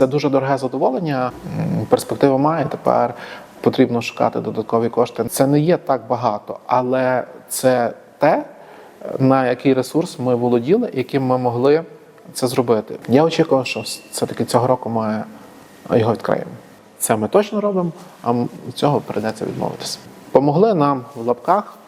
Це дуже дороге задоволення. Перспектива має тепер. Потрібно шукати додаткові кошти. Це не є так багато, але це те, на який ресурс ми володіли, яким ми могли це зробити. Я очікував, що все-таки цього року ми його відкриємо. Це ми точно робимо, а цього прийдеться відмовитися. Помогли нам в лапках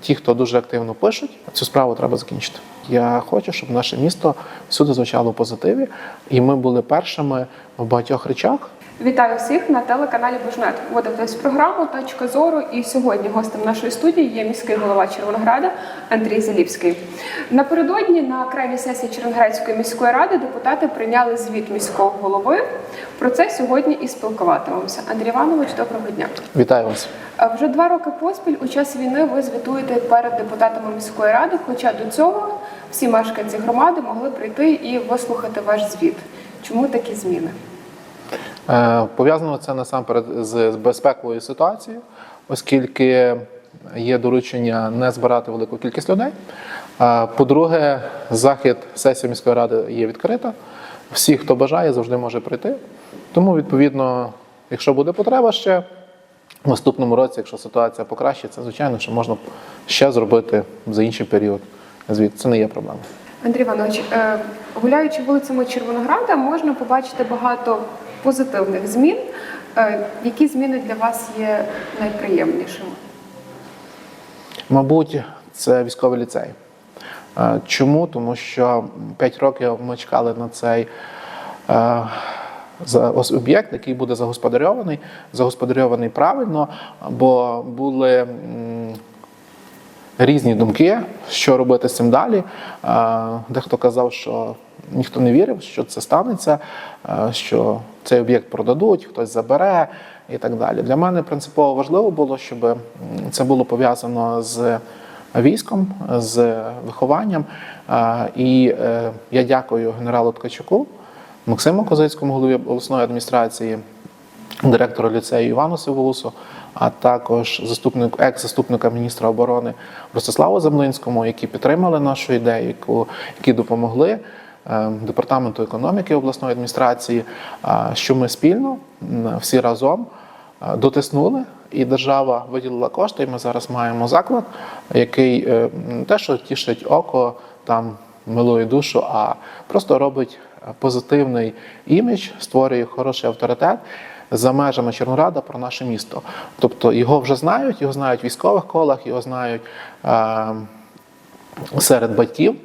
ті, хто дуже активно пишуть. Цю справу треба закінчити. Я хочу, щоб наше місто всюди звучало в позитиві, і ми були першими в багатьох речах. Вітаю всіх на телеканалі Бужнет. Ви дивитесь програму Точка зору. І сьогодні гостем нашої студії є міський голова Червонограда Андрій Залівський. Напередодні на окремій сесії Червоноградської міської ради депутати прийняли звіт міського голови. Про це сьогодні і спілкуватимемося. Андрій Іванович, доброго дня. Вітаю вас. Вже два роки поспіль у час війни ви звітуєте перед депутатами міської ради. Хоча до цього всі мешканці громади могли прийти і вислухати ваш звіт. Чому такі зміни? Е, Пов'язано це насамперед з безпековою ситуацією, оскільки є доручення не збирати велику кількість людей. Е, По-друге, захід сесії міської ради є відкрита. Всі, хто бажає, завжди може прийти. Тому, відповідно, якщо буде потреба ще в наступному році, якщо ситуація покращиться, звичайно, що можна ще зробити за інший період. Звідти це не є проблема. Андрій Іванович, е, гуляючи вулицями Червонограда, можна побачити багато позитивних змін. Е, Які зміни для вас є найприємнішими? Мабуть, це військовий ліцей. Е, Чому? Тому що 5 років ми чекали на цей е, об'єкт, який буде загосподарьований, загосподарьований правильно, бо були різні думки, що робити з цим далі. Е, Дехто казав, що ніхто не вірив, що це станеться, е, що цей об'єкт продадуть, хтось забере і так далі. Для мене принципово важливо було, щоб це було пов'язано з військом, з вихованням. Е, І я дякую генералу Ткачуку, Максиму Козицькому, голові обласної адміністрації, директору ліцею Івану Сиволусу, а також заступнику екс-заступника міністра оборони Ростиславу Землинському, які підтримали нашу ідею, яку, які допомогли е, департаменту економіки обласної адміністрації, е, що ми спільно всі разом е, дотиснули. І держава виділила кошти, і ми зараз маємо заклад, який не те, що тішить око, там милує душу, а просто робить е, позитивний імідж, створює хороший авторитет за межами Чорнорада про наше місто. Тобто його вже знають, його знають в військових колах, його знають е, серед батьків,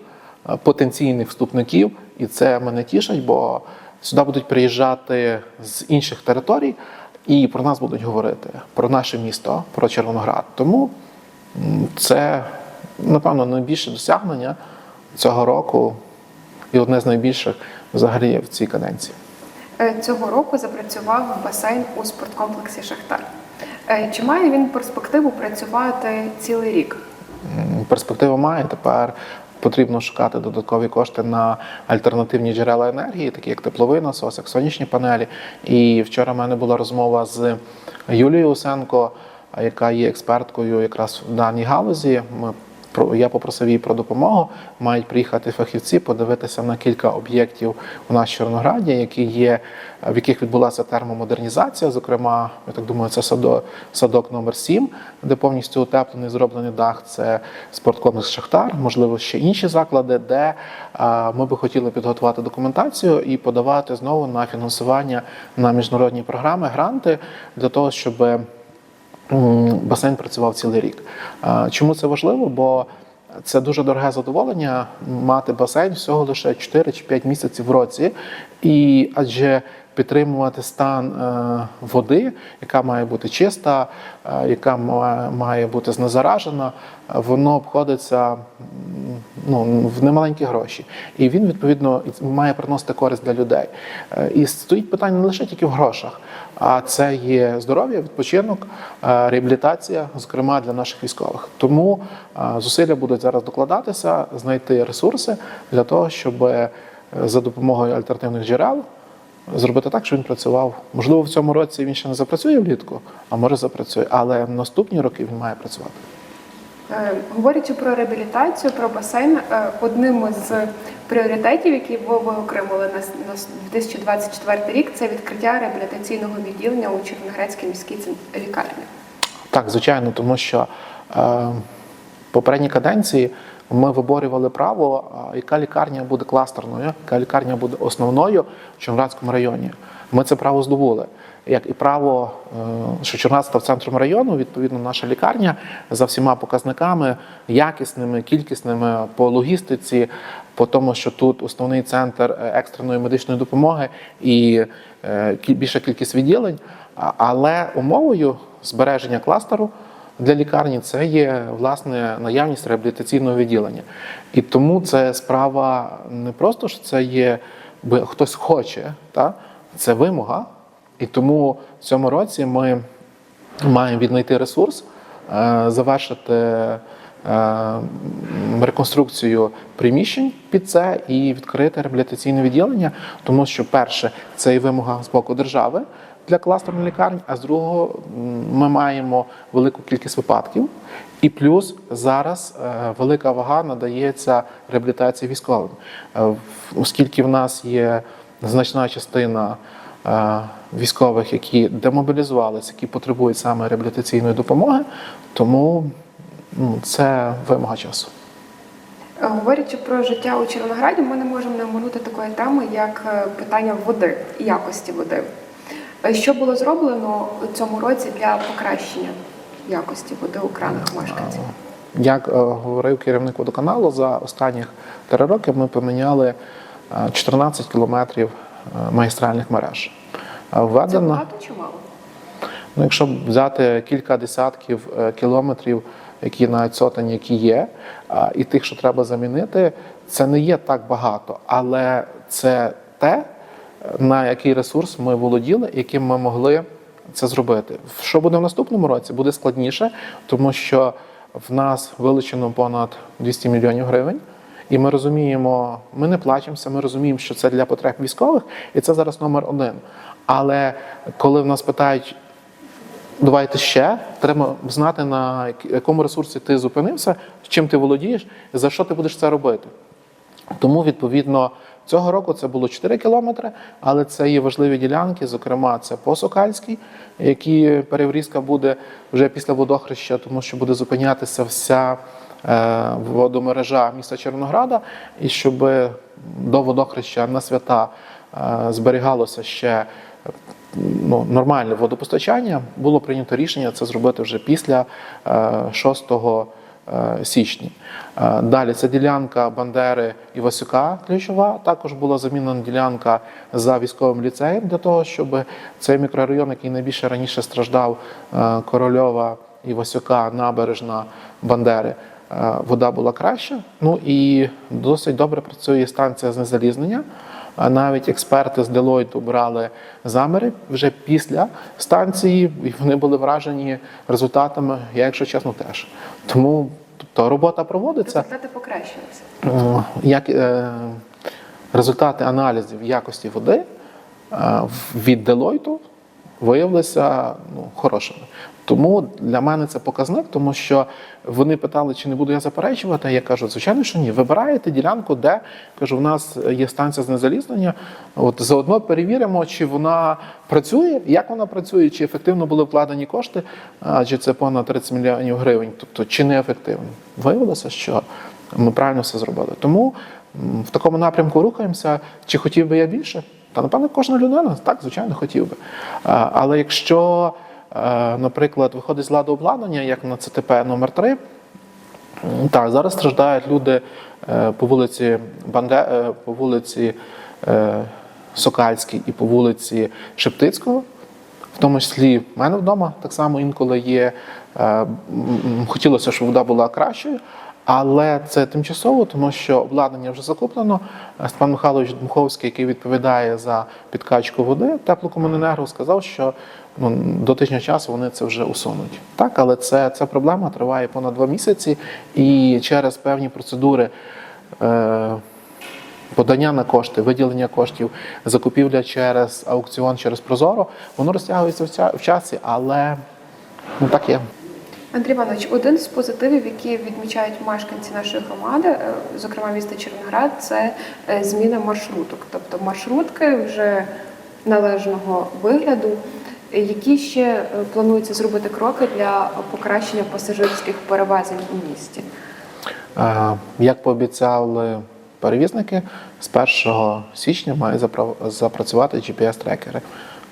е, потенційних вступників, і це мене тішить, бо сюди будуть приїжджати з інших територій і про нас будуть говорити, про наше місто, про Червоноград. Тому це, напевно, найбільше досягнення цього року і одне з найбільших взагалі в цій каденції. Е, Цього року запрацював басейн у спорткомплексі Шахтар. Е, Чи має він перспективу працювати цілий рік? Перспектива має тепер. Потрібно шукати додаткові кошти на альтернативні джерела енергії, такі як тепловий насос, як сонячні панелі. І вчора в мене була розмова з Юлією Усенко, яка є експерткою якраз в даній галузі. Ми я попросив її про допомогу. Мають приїхати фахівці, подивитися на кілька об'єктів у нас в Чорнограді, які є, в яких відбулася термомодернізація. Зокрема, я так думаю, це садок, садок номер 7 де повністю утеплений зроблений дах. Це спорткомплекс Шахтар, можливо, ще інші заклади, де ми би хотіли підготувати документацію і подавати знову на фінансування на міжнародні програми, гранти для того, щоб басейн працював цілий рік. Чому це важливо? Бо це дуже дороге задоволення мати басейн всього лише 4 чи 5 місяців в році, і адже підтримувати стан е, води, яка має бути чиста, е, яка має бути знезаражена, е, воно обходиться ну, в немаленькі гроші. І він, відповідно, має приносити користь для людей. І стоїть питання не лише тільки в грошах, а це є здоров'я, відпочинок, реабілітація, зокрема для наших військових. Тому зусилля будуть зараз докладатися, знайти ресурси для того, щоб за допомогою альтернативних джерел зробити так, щоб він працював. Можливо, в цьому році він ще не запрацює влітку, а може запрацює, але в наступні роки він має працювати. Е, Говорячи про реабілітацію, про басейн, е, одним з пріоритетів, які ви виокремили на, с- на с- 2024 рік, це відкриття реабілітаційного відділення у Червоноградській міській лікарні. Так, звичайно, тому що е, в попередній каденції ми виборювали право, яка лікарня буде кластерною, яка лікарня буде основною в Чорноградському районі. Ми це право здобули. Як і право, е, що Чорноград став центром району, відповідно, наша лікарня за всіма показниками якісними, кількісними по логістиці, по тому, що тут основний центр е, екстреної медичної допомоги і е, більша кількість відділень. Але умовою збереження кластеру для лікарні це є власне наявність реабілітаційного відділення. І тому це справа не просто що це є, бо хтось хоче, та? це вимога. І тому в цьому році ми маємо віднайти ресурс, е, завершити е, реконструкцію приміщень під це і відкрити реабілітаційне відділення, тому що перше це і вимога з боку держави для кластерної лікарні, а з другого ми маємо велику кількість випадків. І плюс зараз е, велика вага надається реабілітації військовим, Е, оскільки в нас є значна частина е, військових, які демобілізувалися, які потребують саме реабілітаційної допомоги, тому ну, це вимога часу. Говорячи про життя у Червонограді, ми не можемо не оминути такої теми, як питання води і якості води. Е, Що було зроблено у цьому році для покращення якості води у кранах мешканців? Як е, говорив керівник водоканалу, за останні три роки ми поміняли е, 14 кілометрів е, магістральних мереж. Е, Це багато чи мало? ну, якщо взяти кілька десятків е, кілометрів, які навіть сотень, які є, і тих, що треба замінити, це не є так багато, але це те, на який ресурс ми володіли, яким ми могли це зробити. Що буде в наступному році? Буде складніше, тому що в нас вилучено понад 200 мільйонів гривень. І ми розуміємо, ми не плачемося, ми розуміємо, що це для потреб військових, і це зараз номер один. Але коли в нас питають, давайте ще, треба знати, на якому ресурсі ти зупинився, чим ти володієш, за що ти будеш це робити. Тому, відповідно, цього року це було 4 кілометри, але це є важливі ділянки, зокрема, це по Сокальській, які переврізка буде вже після водохреща, тому що буде зупинятися вся е, водомережа міста Червонограда, і щоб до водохреща на свята е, зберігалося ще ну, нормальне водопостачання, було прийнято рішення це зробити вже після е, 6 е, січня. Е, Далі це ділянка Бандери і Васюка ключова. Також була замінена ділянка за військовим ліцеєм для того, щоб цей мікрорайон, який найбільше раніше страждав е, Корольова і Васюка, набережна Бандери. Вода була краща. Ну і досить добре працює станція знезалізнення. А навіть експерти з Deloitte брали заміри вже після станції, і вони були вражені результатами, я, якщо чесно, теж. Тому тобто, робота проводиться. Результати покращилися. Е, Як е, результати аналізів якості води е, від Deloitte виявилися ну, хорошими. Тому для мене це показник, тому що вони питали, чи не буду я заперечувати. Я кажу, звичайно, що ні. Вибираєте ділянку, де кажу, в нас є станція знезалізнення. От заодно перевіримо, чи вона працює, як вона працює, чи ефективно були вкладені кошти, а, чи це понад 30 мільйонів гривень, тобто чи не ефективно. Виявилося, що ми правильно все зробили. Тому в такому напрямку рухаємося. Чи хотів би я більше? Та напевно кожна людина так, звичайно, хотів би. Але якщо, наприклад, виходить з ладу обладнання, як на ЦТП номер 3 Так, зараз страждають люди е, по вулиці Банде, е, по вулиці е, Сокальській і по вулиці Шептицького. В тому числі в мене вдома так само інколи є. е, Хотілося, щоб вода була кращою, але це тимчасово, тому що обладнання вже закуплено. Степан Михайлович Дмуховський, який відповідає за підкачку води, теплокомуненерго, сказав, що ну, до тижня часу вони це вже усунуть. Так, але це, це проблема триває понад два місяці, і через певні процедури. Е, Подання на кошти, виділення коштів, закупівля через аукціон, через Прозоро, воно розтягується ця- в часі, але ну так є. Андрій Іванович, один з позитивів, які відмічають мешканці нашої громади, е, зокрема міста Червоноград, це е, зміна маршруток. Тобто маршрутки вже належного вигляду. Які ще е, планується зробити кроки для покращення пасажирських перевезень у місті? Як пообіцяли перевізники, з 1 січня мають запрацювати GPS-трекери.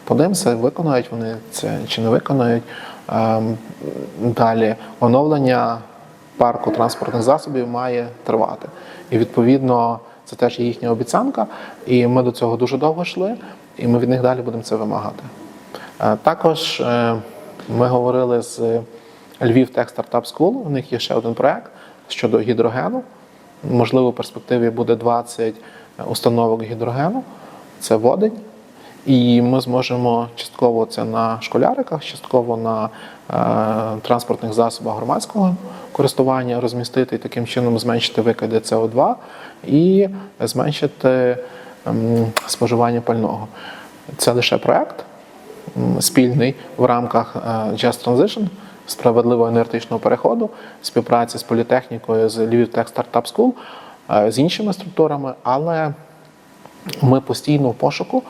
Подивимося, виконають вони це чи не виконають. Ем, Далі оновлення парку транспортних засобів має тривати. І відповідно це теж їхня обіцянка. І ми до цього дуже довго йшли, і ми від них далі будемо це вимагати. Е, Також е, ми говорили з Львів Tech Startup School. У них є ще один проект щодо гідрогену. Можливо, в перспективі буде 20 установок гідрогену. Це водень. І ми зможемо частково це на школяриках, частково на е, транспортних засобах громадського користування розмістити і таким чином зменшити викиди СО2 і зменшити ем, споживання пального. Це лише проект м, спільний в рамках е, Just Transition, справедливого енергетичного переходу, співпраці з політехнікою, з Lviv Tech Startup School, е, з іншими структурами, але ми постійно в пошуку.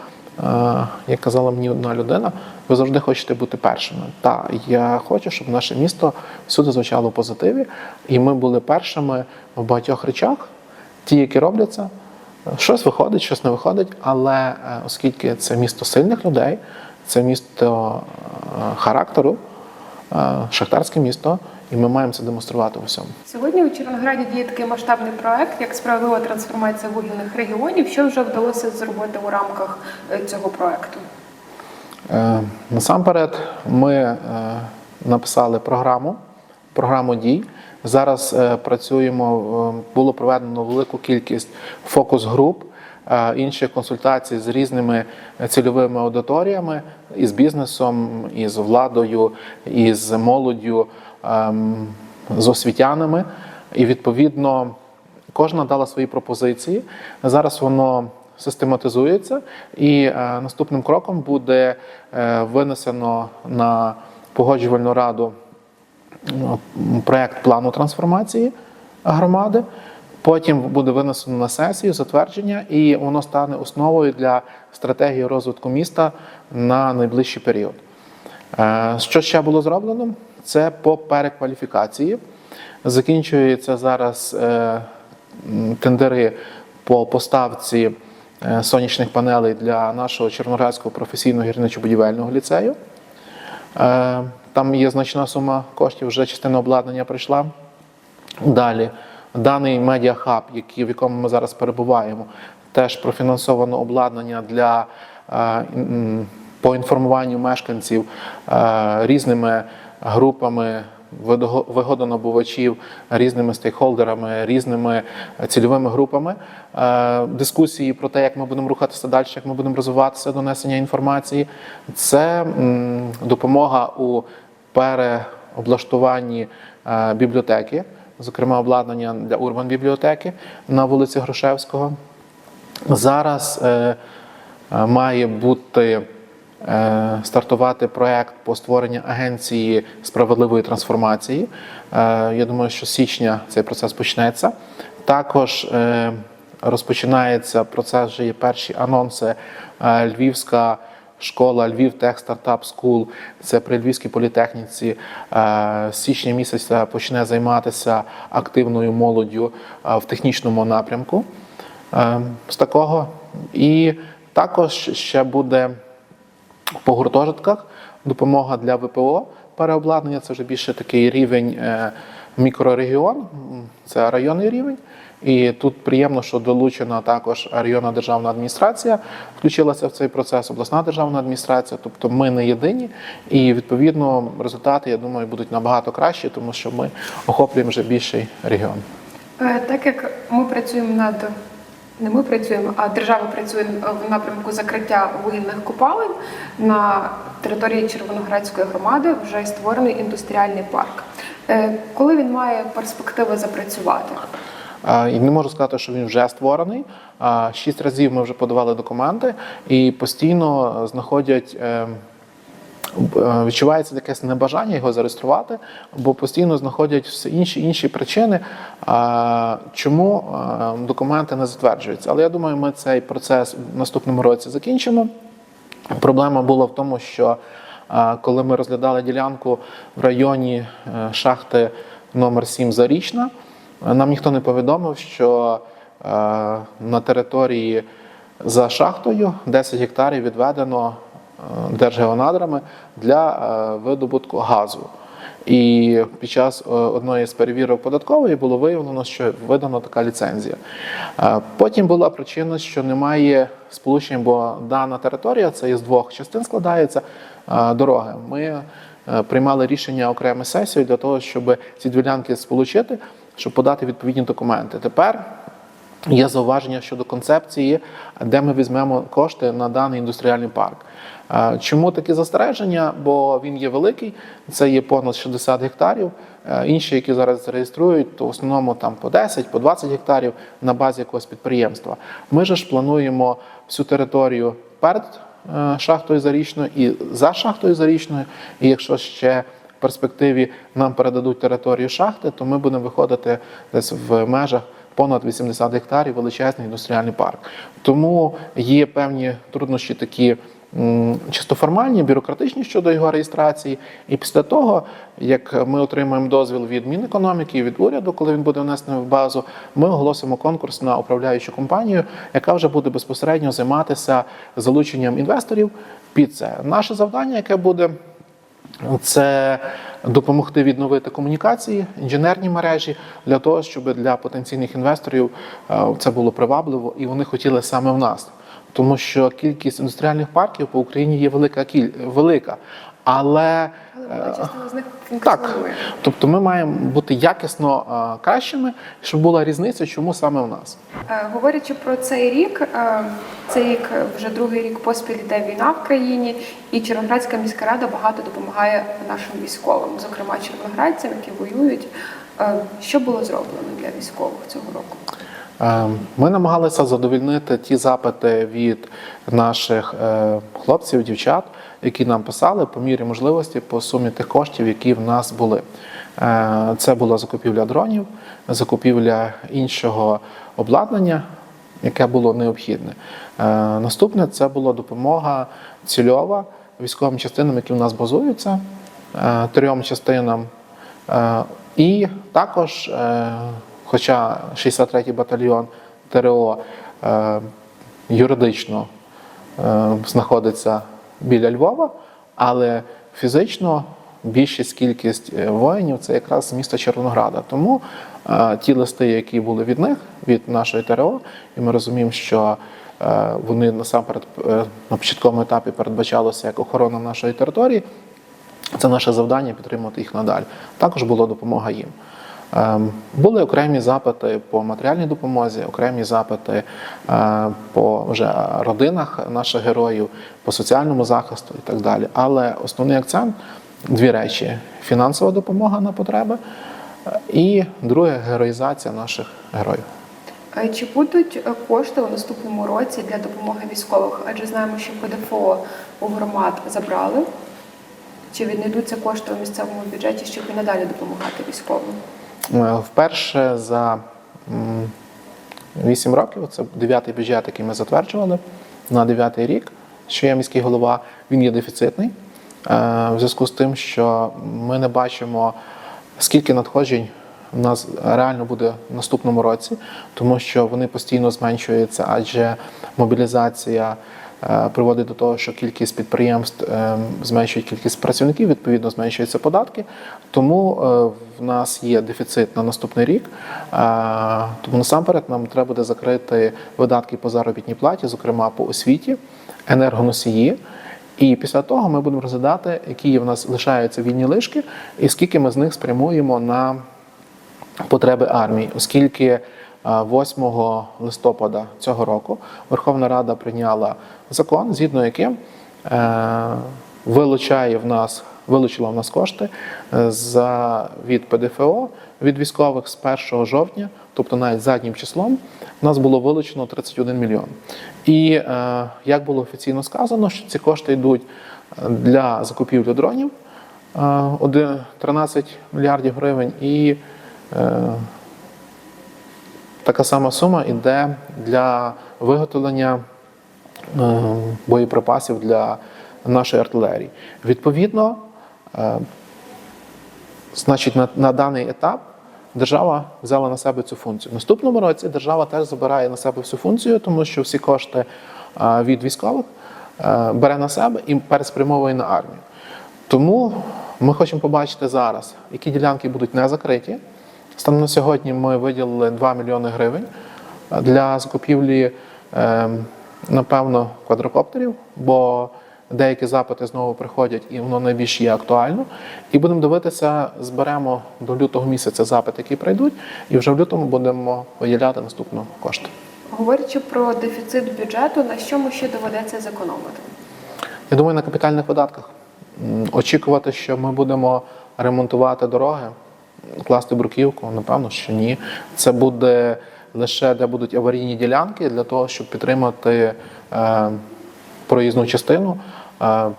Е, Як казала мені одна людина, ви завжди хочете бути першими. Так, я хочу, щоб наше місто всюди звучало в позитиві, і ми були першими в багатьох речах, ті, які робляться. Щось виходить, щось не виходить, але е, оскільки це місто сильних людей, це місто е, характеру, шахтарське місто, і ми маємо це демонструвати в усьому. Сьогодні у Червонограді діє такий масштабний проект, як справедлива трансформація вугільних регіонів. Що вже вдалося зробити у рамках е, цього проекту? Е, Насамперед, ми е, написали програму, програму дій. Зараз е, працюємо, е, було проведено велику кількість фокус-груп, е, інших консультацій з різними цільовими аудиторіями, із бізнесом, із владою, із молоддю, ем, з освітянами. І відповідно кожна дала свої пропозиції. Зараз воно систематизується, і е, наступним кроком буде е, винесено на погоджувальну раду проект плану трансформації громади. Потім буде винесено на сесію затвердження, і воно стане основою для стратегії розвитку міста на найближчий період. Е, Що ще було зроблено? Це по перекваліфікації. Закінчуються зараз е, тендери по поставці е, сонячних панелей для нашого Чорноградського професійного гірничо-будівельного ліцею. Е, Там є значна сума коштів, вже частина обладнання прийшла. Далі, даний медіахаб, який, в якому ми зараз перебуваємо, теж профінансовано обладнання для по інформуванню мешканців різними групами вигодонабувачів, різними стейкхолдерами, різними цільовими групами. Е, Дискусії про те, як ми будемо рухатися далі, як ми будемо розвиватися, донесення інформації. Це допомога у переоблаштуванні е, бібліотеки, зокрема обладнання для урбан бібліотеки на вулиці Грушевського. Зараз е, е, має бути е, стартувати проект по створенню агенції справедливої трансформації. Е, я думаю, що січня цей процес почнеться. Також е, розпочинається процес, вже є перші анонси. Е, Львівська школа Львів Тех Стартап Скул. Це при Львівській політехніці. Е, січня місяця почне займатися активною молоддю е, в технічному напрямку. Е, З такого. І також ще буде по гуртожитках допомога для ВПО переобладнання. Це вже більше такий рівень е, мікрорегіон, це районний рівень. І тут приємно, що долучена також районна державна адміністрація, включилася в цей процес, обласна державна адміністрація. Тобто ми не єдині, і відповідно результати, я думаю, будуть набагато кращі, тому що ми охоплюємо вже більший регіон. Е, Так як ми працюємо над не ми працюємо, а держава працює в напрямку закриття вугільних копалин на території Червоноградської громади вже створений індустріальний парк. Е, Коли він має перспективи запрацювати? І не можу сказати, що він вже створений. Шість разів ми вже подавали документи і постійно знаходять е, е, відчувається якесь небажання його зареєструвати, бо постійно знаходять все інші інші причини, е, чому е, документи не затверджуються. Але я думаю, ми цей процес в наступному році закінчимо. Проблема була в тому, що е, коли ми розглядали ділянку в районі е, шахти номер 7 Зарічна, е, нам ніхто не повідомив, що е, на території за шахтою 10 гектарів відведено е, Держгеонадрами для е, видобутку газу. І під час е, одної з перевірок податкової було виявлено, що видана така ліцензія. Е, Потім була причина, що немає сполучень, бо дана територія це із двох частин складається е, дороги. Ми е, приймали рішення окремо сесію для того, щоб ці дві ділянки сполучити, щоб подати відповідні документи. Тепер Є зауваження щодо концепції, де ми візьмемо кошти на даний індустріальний парк. Е, Чому такі застереження? Бо він є великий, це є понад 60 гектарів. Е, Інші, які зараз зареєструють, то в основному там по 10, по 20 гектарів на базі якогось підприємства. Ми ж плануємо всю територію перед е, шахтою зарічною і за шахтою зарічною. І якщо ще в перспективі нам передадуть територію шахти, то ми будемо виходити десь в межах понад 80 гектарів величезний індустріальний парк. Тому є певні труднощі такі. Чисто формальні, бюрократичні щодо його реєстрації, і після того, як ми отримаємо дозвіл від Мінекономіки і від уряду, коли він буде внесений в базу, ми оголосимо конкурс на управляючу компанію, яка вже буде безпосередньо займатися залученням інвесторів під це. Наше завдання, яке буде це допомогти відновити комунікації, інженерні мережі для того, щоб для потенційних інвесторів е, це було привабливо і вони хотіли саме в нас. Тому що кількість індустріальних парків по Україні є велика велика. Але Але частина з них так, тобто ми маємо бути якісно е, кращими, щоб була різниця, чому саме в нас. Е, Говорячи про цей рік, е, цей рік е, вже другий рік поспіль йде війна в країні, і Червоноградська міська рада багато допомагає нашим військовим, зокрема червоноградцям, які воюють. Е, Що було зроблено для військових цього року? Е, Ми намагалися задовольнити ті запити від наших е, хлопців, дівчат, які нам писали по мірі можливості по сумі тих коштів, які в нас були. Е, Це була закупівля дронів, закупівля іншого обладнання, яке було необхідне. Е, Наступне це була допомога цільова військовим частинам, які в нас базуються, е, трьом частинам. І також, хоча 63-й батальйон ТРО юридично знаходиться біля Львова, але фізично більшість кількість е, воїнів це якраз з міста Червонограда. Тому е, ті листи, які були від них, від нашої ТРО, і ми розуміємо, що е, вони насамперед на початковому етапі передбачалося як охорона нашої території. Це наше завдання підтримувати їх надалі. Також була допомога їм. Ем, Були окремі запити по матеріальній допомозі, окремі запити е, по вже родинах наших героїв, по соціальному захисту і так далі. Але основний акцент дві речі: фінансова допомога на потреби е, і друге героїзація наших героїв. Чи будуть е, кошти у наступному році для допомоги військових? Адже знаємо, що ПДФО у громад забрали. Чи віднайдуться кошти у місцевому бюджеті, щоб і надалі допомагати військовим? Е, Вперше за 8 років, це дев'ятий бюджет, який ми затверджували на дев'ятий рік, що я міський голова, він є дефіцитний. е, В зв'язку з тим, що ми не бачимо, скільки надходжень у нас реально буде в наступному році, тому що вони постійно зменшуються, адже мобілізація приводить до того, що кількість підприємств е, зменшує кількість працівників, відповідно зменшуються податки. Тому е, в нас є дефіцит на наступний рік. Е, Тому насамперед нам треба буде закрити видатки по заробітній платі, зокрема по освіті, енергоносії. І після того ми будемо розглядати, які в нас лишаються вільні лишки, і скільки ми з них спрямуємо на потреби армії, оскільки е, 8 листопада цього року Верховна Рада прийняла закон, згідно яким е, вилучає в нас, вилучила в нас кошти е, за від ПДФО від військових з 1 жовтня, тобто навіть заднім числом, в нас було вилучено 31 мільйон. І е, як було офіційно сказано, що ці кошти йдуть для закупівлі дронів е, 13 мільярдів гривень і така сама сума йде для виготовлення е, боєприпасів для нашої артилерії. Відповідно, е, значить, на, на даний етап держава взяла на себе цю функцію. В наступному році держава теж забирає на себе всю функцію, тому що всі кошти е, від військових бере на себе і переспрямовує на армію. Тому ми хочемо побачити зараз, які ділянки будуть не закриті. Станом на сьогодні ми виділили 2 мільйони гривень для закупівлі, е, напевно, квадрокоптерів, бо деякі запити знову приходять і воно найбільш є актуально. І будемо дивитися, зберемо до лютого місяця запити, які прийдуть, і вже в лютому будемо виділяти наступну кошти. Говорячи про дефіцит бюджету, на чому ще доведеться зекономити? Я думаю, на капітальних видатках. Очікувати, що ми будемо ремонтувати дороги, класти бруківку, напевно, що ні. Це буде лише де будуть аварійні ділянки для того, щоб підтримати е, проїзну частину е,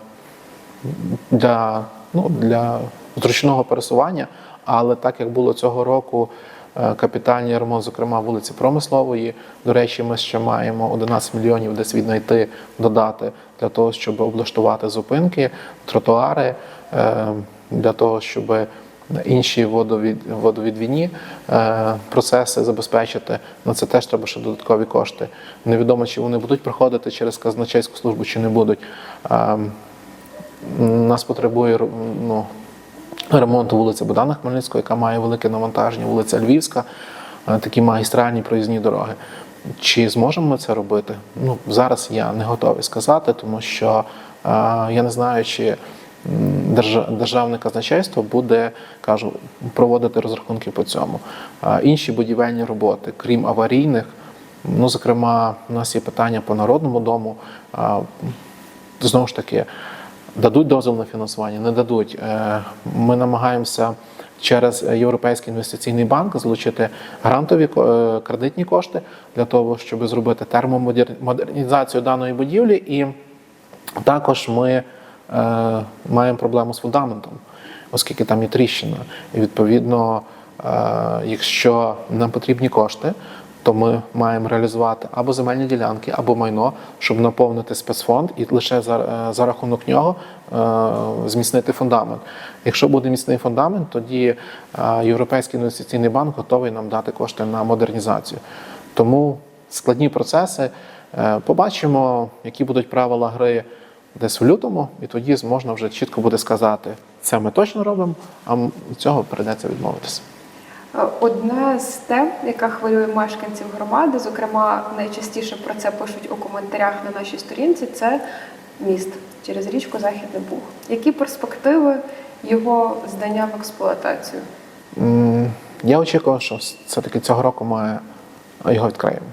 для, ну, для зручного пересування. Але так як було цього року е, капітальний ремонт, зокрема вулиці Промислової. До речі, ми ще маємо 11 мільйонів десь віднайти, додати для того, щоб облаштувати зупинки, тротуари, е, для того, щоб інші водовід, водовідвідні е, процеси забезпечити. На це теж треба ще додаткові кошти. Невідомо, чи вони будуть проходити через казначейську службу, чи не будуть. Е, нас потребує ну, ремонту вулиці Богдана Хмельницького, яка має велике навантаження, вулиця Львівська, е, такі магістральні проїзні дороги. Чи зможемо ми це робити? Ну, зараз я не готовий сказати, тому що е, я не знаю, чи державне казначейство буде, кажу, проводити розрахунки по цьому. Інші будівельні роботи, крім аварійних, ну, зокрема, у нас є питання по народному дому. Знову ж таки, дадуть дозвіл на фінансування, не дадуть. Е, Ми намагаємося через Європейський інвестиційний банк залучити грантові е, кредитні кошти для того, щоб зробити термомодернізацію даної будівлі. І також ми маємо проблему з фундаментом, оскільки там є тріщина. І відповідно, е, якщо нам потрібні кошти, то ми маємо реалізувати або земельні ділянки, або майно, щоб наповнити спецфонд і лише за, е, за рахунок нього е, зміцнити фундамент. Якщо буде міцний фундамент, тоді е, Європейський інвестиційний банк готовий нам дати кошти на модернізацію. Тому складні процеси. Е, Побачимо, які будуть правила гри десь в лютому, і тоді можна вже чітко буде сказати, це ми точно робимо, а цього прийдеться відмовитися. Е, Одне з тем, яка хвилює мешканців громади, зокрема, найчастіше про це пишуть у коментарях на нашій сторінці, це міст через річку Західний Буг. Які перспективи його здання в експлуатацію? Я очікував, що все-таки цього року ми його відкриємо.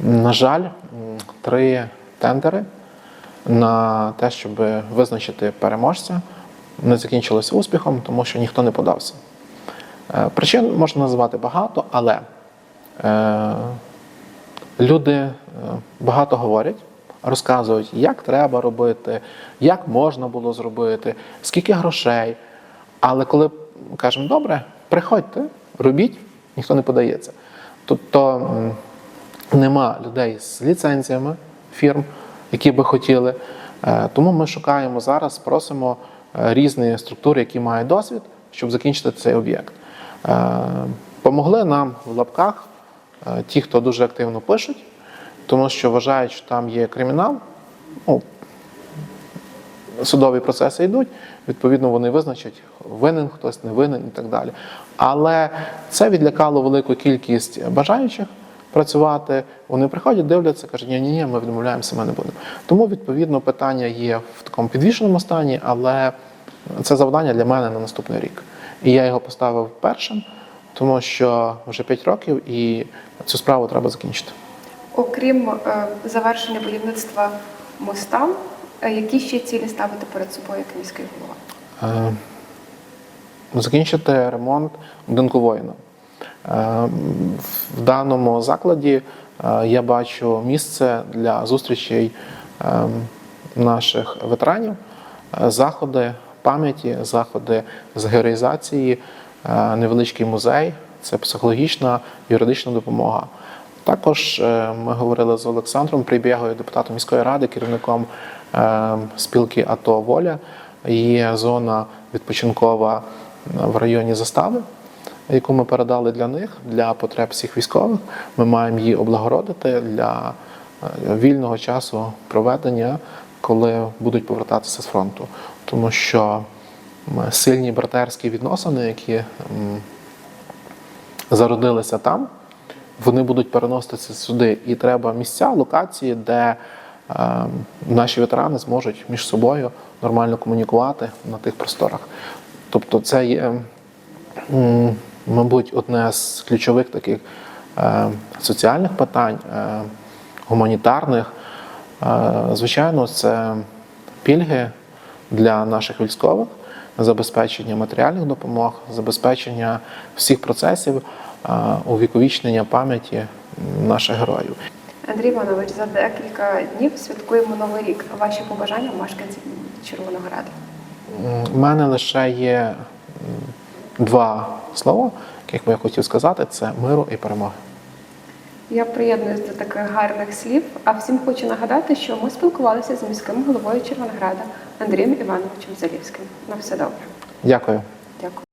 На жаль, три тендери на те, щоб визначити переможця, не закінчилися успіхом, тому що ніхто не подався. Е, Причин можна назвати багато, але е, люди е, багато говорять, розказують, як треба робити, як можна було зробити, скільки грошей. Але коли кажемо, добре, приходьте, робіть, ніхто не подається. Тобто нема людей з ліцензіями фірм, які би хотіли. Е, Тому ми шукаємо зараз, просимо е, різні структури, які мають досвід, щоб закінчити цей об'єкт. Е, Помогли нам в лапках ті, хто дуже активно пишуть, тому що вважають, що там є кримінал. Ну, судові процеси йдуть, відповідно, вони визначать, винен хтось, не винен і так далі. Але це відлякало велику кількість бажаючих працювати. Вони приходять, дивляться, кажуть, ні, ні, ні, ми відмовляємося, ми не будемо. Тому, відповідно, питання є в такому підвішеному стані, але це завдання для мене на наступний рік. І я його поставив першим, тому що вже 5 років і цю справу треба закінчити. Окрім е, завершення будівництва моста, е, які ще цілі ставити перед собою як міський голова? Е, закінчити ремонт будинку воїна. Е, В даному закладі е, я бачу місце для зустрічей е, наших ветеранів, заходи пам'яті, заходи з героїзації, невеличкий музей, це психологічна юридична допомога. Також ми говорили з Олександром Прибєгою, депутатом міської ради, керівником спілки АТО Воля. Є зона відпочинкова в районі застави, яку ми передали для них, для потреб всіх військових. Ми маємо її облагородити для е, вільного часу проведення, коли будуть повертатися з фронту. Тому що сильні братерські відносини, які зародилися там, вони будуть переноситися сюди. І треба місця, локації, де е, наші ветерани зможуть між собою нормально комунікувати на тих просторах. Тобто, це є, мабуть, одне з ключових таких е, соціальних питань, е, гуманітарних. Е, звичайно, це пільги для наших військових, забезпечення матеріальних допомог, забезпечення всіх процесів увіковічнення пам'яті наших героїв. Андрій Іванович, за декілька днів святкуємо Новий рік. Ваші побажання мешканців Червоного Града. М, У мене лише є два слова, яких би я хотів сказати: це миру і перемоги. Я приєднуюсь до таких гарних слів. А всім хочу нагадати, що ми спілкувалися з міським головою Червонограда Андрієм Івановичем Залівським. На все добре. Дякую. Дякую.